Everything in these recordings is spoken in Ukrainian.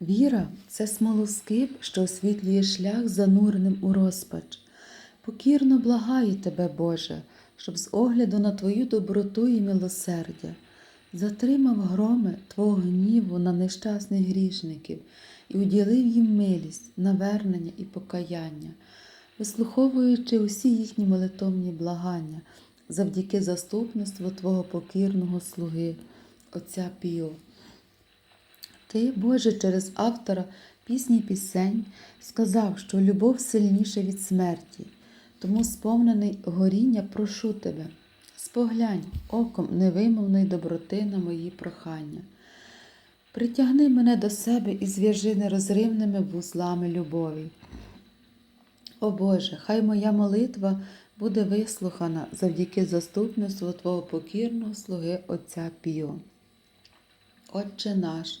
Віра це смолоскип, що освітлює шлях зануреним у розпач. Покірно благаю тебе, Боже, щоб з огляду на Твою доброту і милосердя затримав громи Твого гніву на нещасних грішників і уділив їм милість, навернення і покаяння, вислуховуючи усі їхні молитовні благання завдяки заступництву Твого покірного слуги, Отця Піо. Ти, Боже, через автора пісні пісень сказав, що любов сильніша від смерті, тому сповнений горіння прошу тебе, споглянь оком невимовної доброти на мої прохання. Притягни мене до себе і зв'яжи нерозривними вузлами любові. О Боже, хай моя молитва буде вислухана завдяки заступництву Твого покірного слуги Отця Піо. Отче наш,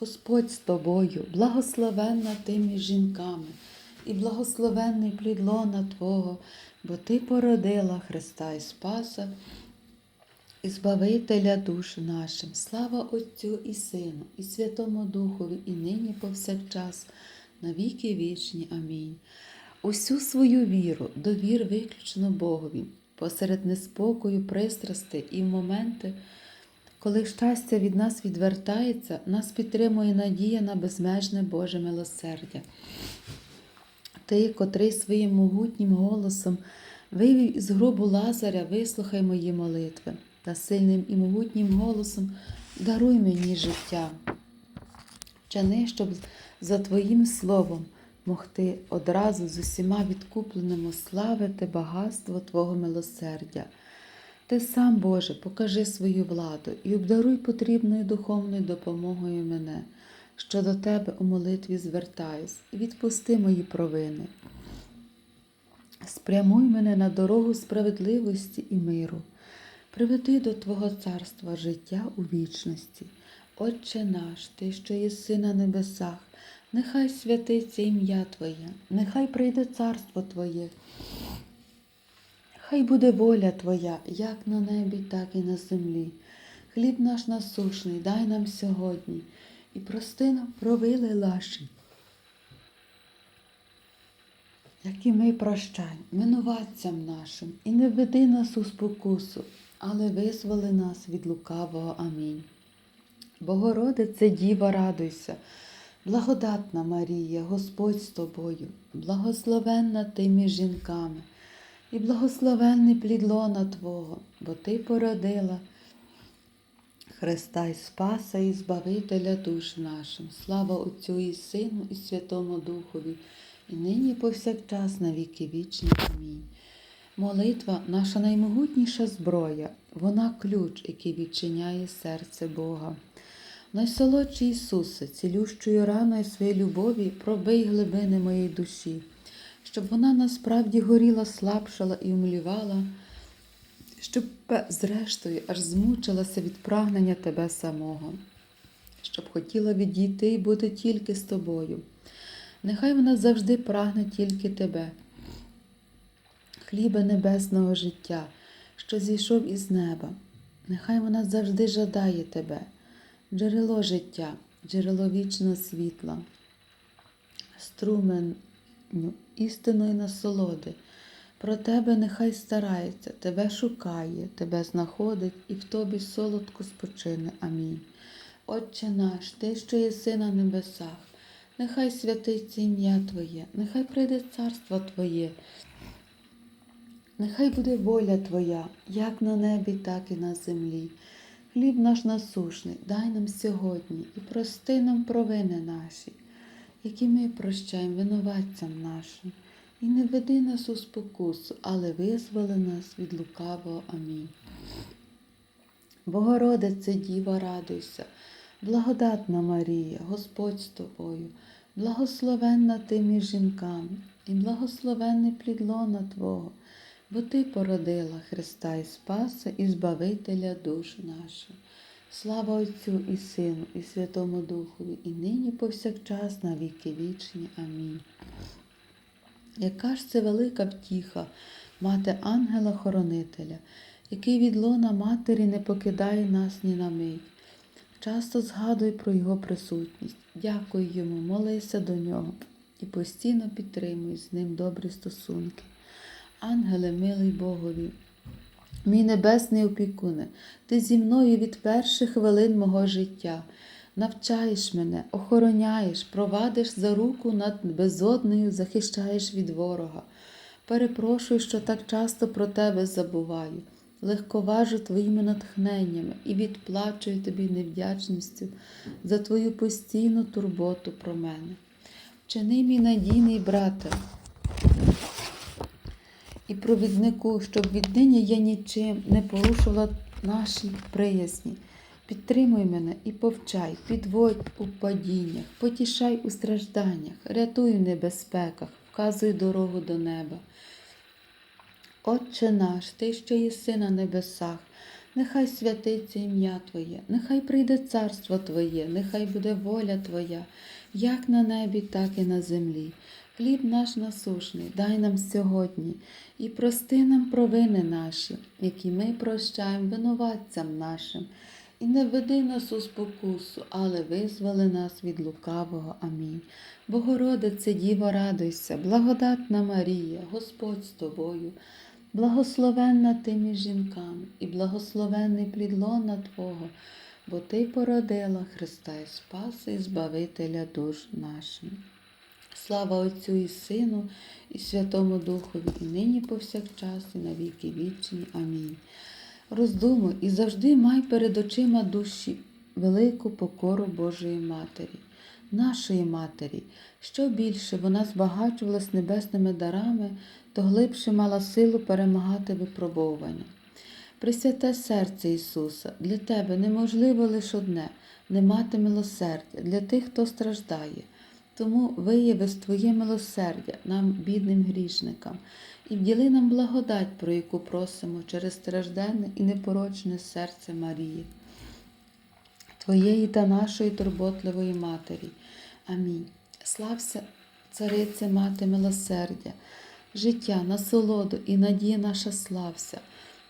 Господь з тобою, благословенна ти між жінками, і благословенний плід лона Твого, бо Ти породила Христа і Спаса, і Збавителя душ нашим. Слава Отцю і Сину, і Святому Духові, і нині повсякчас, на віки вічні. Амінь. Усю свою віру, довір виключно Богові, посеред неспокою, пристрасти і в моменти, коли щастя від нас відвертається, нас підтримує надія на безмежне Боже милосердя. Ти, котрий своїм могутнім голосом вивів із гробу Лазаря, вислухай мої молитви та сильним і могутнім голосом даруй мені життя. Вчини, щоб за Твоїм словом могти одразу з усіма відкупленими славити багатство Твого милосердя. Ти сам, Боже, покажи свою владу і обдаруй потрібною духовною допомогою мене, що до Тебе у молитві звертаюсь, і відпусти мої провини. Спрямуй мене на дорогу справедливості і миру, приведи до Твого царства життя у вічності. Отче наш, Ти, що єси на небесах, нехай святиться ім'я Твоє, нехай прийде царство Твоє. Хай буде воля Твоя, як на небі, так і на землі. Хліб наш насушний, дай нам сьогодні, і прости нам провили наші, як і ми прощаємо, винуватцям нашим, і не веди нас у спокусу, але визволи нас від лукавого. Амінь. Богородице, Діва, радуйся, благодатна Марія, Господь з тобою, благословенна ти між жінками, і благословенний плід лона Твого, бо Ти породила Христа і Спаса і Збавителя душ нашим. Слава Отцю і Сину, і Святому Духові, і нині і повсякчас на віки вічні. Амінь. Молитва наша наймогутніша зброя, вона ключ, який відчиняє серце Бога. Найсолодший Ісусе, цілющою раною своєї любові, пробий глибини моєї душі, щоб вона насправді горіла, слабшала і умлівала, щоб зрештою аж змучилася від прагнення Тебе самого, щоб хотіла відійти і бути тільки з тобою. Нехай вона завжди прагне тільки Тебе, хліба небесного життя, що зійшов із неба. Нехай вона завжди жадає Тебе джерело життя, джерело вічного світла, струменю істинної насолоди. Про тебе нехай старається, тебе шукає, тебе знаходить і в тобі солодко спочине. Амінь. Отче наш, Ти, що єси на небесах, нехай святиться ім'я Твоє, нехай прийде царство Твоє, нехай буде воля Твоя, як на небі, так і на землі. Хліб наш насушний, дай нам сьогодні і прости нам провини наші, які ми прощаємо винуватцям нашим, і не веди нас у спокусу, але визволи нас від лукавого. Амінь. Богородице, Діва, радуйся, Благодатна Марія, Господь з тобою, благословенна ти між жінками, і благословенний плід лона Твого, бо Ти породила Христа і Спаса і Збавителя душ наших. Слава Отцю і Сину, і Святому Духові, і нині повсякчас на віки вічні. Амінь. Яка ж це велика втіха, мати ангела-хоронителя, який від лона матері не покидає нас ні на мить. Часто згадуй про його присутність, дякуй йому, молися до нього і постійно підтримуй з ним добрі стосунки. Ангеле, милий Богові, мій небесний опікуне, ти зі мною від перших хвилин мого життя. Навчаєш мене, охороняєш, провадиш за руку над безодною, захищаєш від ворога. Перепрошую, що так часто про тебе забуваю, легковажу твоїми натхненнями і відплачую тобі невдячністю за твою постійну турботу про мене. Вчини мій надійний брате і провіднику, щоб віднині я нічим не порушила наші приязні. Підтримуй мене і повчай, підводь у падіннях, потішай у стражданнях, рятуй в небезпеках, вказуй дорогу до неба. Отче наш, Ти, що єси на небесах, нехай святиться ім'я Твоє, нехай прийде царство Твоє, нехай буде воля Твоя, як на небі, так і на землі. Хліб наш насушний, дай нам сьогодні і прости нам провини наші, які ми прощаємо винуватцям нашим. І не веди нас у спокусу, але визволи нас від лукавого. Амінь. Богородице, Діво, радуйся, благодатна Марія, Господь з тобою, благословенна ти між жінками, і благословенний плід лона Твого, бо Ти породила Христа і Спаса і Збавителя душ нашим. Слава Отцю і Сину, і Святому Духові, і нині повсякчас, і на віки вічні. Амінь. Роздумуй і завжди май перед очима душі велику покору Божої Матері, нашої Матері. Що більше вона збагачувалась небесними дарами, то глибше мала силу перемагати випробовування. Пресвяте серце Ісуса, для Тебе неможливо лише одне не мати милосердя для тих, хто страждає. Тому вияви Твоє милосердя нам, бідним грішникам, і вділи нам благодать, про яку просимо через стражденне і непорочне серце Марії, Твоєї та нашої турботливої Матері. Амінь. Слався, Царице, Мати милосердя, життя, насолоду і надія наша слався.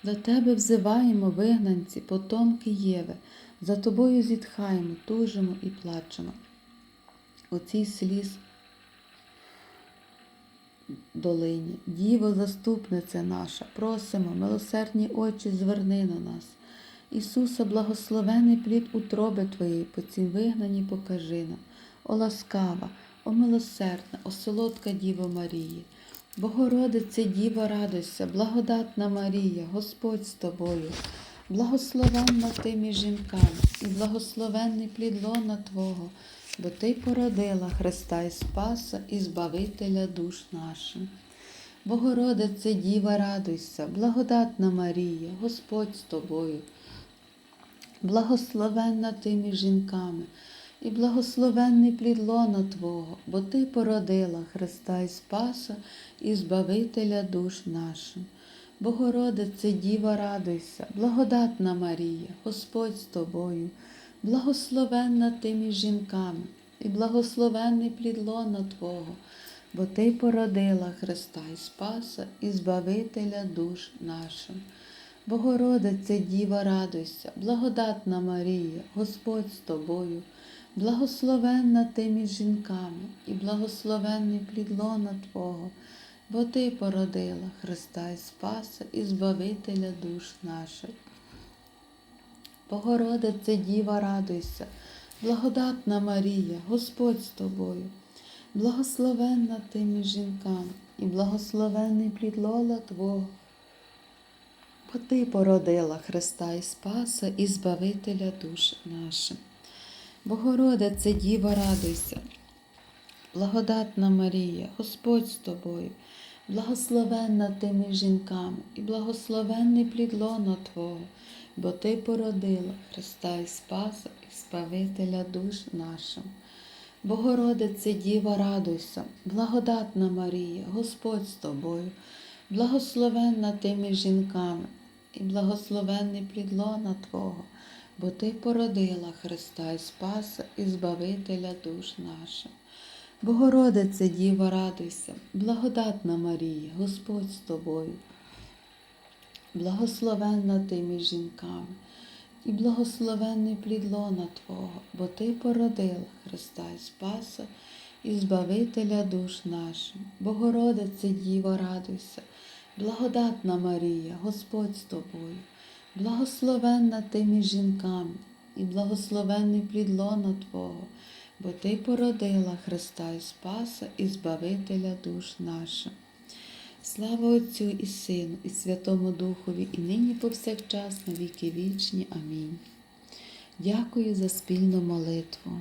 До Тебе взиваємо, вигнанці, потомки Єви, за Тобою зітхаємо, тужимо і плачемо. У цій сліз долині. Діво, заступниця наша, просимо, милосердні очі, зверни на нас. Ісуса, благословений плід утроби Твоєї, по цім вигнанні покажи нам. О ласкава, о милосердна, о солодка Діво Марії. Богородице, Діво, радуйся, благодатна Марія, Господь з тобою, благословенна ти між жінками, і благословенний плід лона Твого, бо Ти породила Христа і Спаса і Збавителя душ наших. Богородице, Діва, радуйся, благодатна Марія, Господь з тобою, благословенна ти між жінками, і благословенний плід лона Твого, бо Ти породила Христа і Спаса і Збавителя душ наших. Богородице, Діва, радуйся, благодатна Марія, Господь з тобою, благословенна ти між жінками, і благословенний плід лона Твого, бо Ти породила Христа і Спаса і Збавителя душ наших. Богородице, Діва, радуйся, благодатна Марія, Господь з тобою, благословенна ти між жінками, і благословенний плід лона Твого, бо Ти породила Христа і Спаса і Збавителя душ наших. Богородице, Діва, радуйся, благодатна Марія, Господь з тобою, благословенна ти між жінками, і благословенний плід лона Твого. Бо Ти породила Христа і Спаса і Збавителя душ наших. Богородице, Діва, радуйся, благодатна Марія, Господь з тобою, благословенна ти між жінками, і благословенний плід лона Твого, бо Ти породила Христа і Спаса і Спавителя душ нашим. Богородице Діва, радуйся, благодатна Марія, Господь з тобою, благословенна ти між жінками, і благословенний плід лона Твого, бо Ти породила Христа і Спаса і Збавителя душ наших. Богородице Діва, радуйся, благодатна Марія, Господь з тобою, благословенна ти між жінками, і благословенний плід лона Твого, бо Ти породила Христа і Спаса і Збавителя душ нашим. Богородице Діва, радуйся, благодатна Марія, Господь з тобою, благословенна ти між жінками, і благословенний плід лона Твого, бо Ти породила Христа і Спаса і Збавителя душ наших. Слава Отцю і Сину, і Святому Духові, і нині повсякчас на віки вічні. Амінь. Дякую за спільну молитву.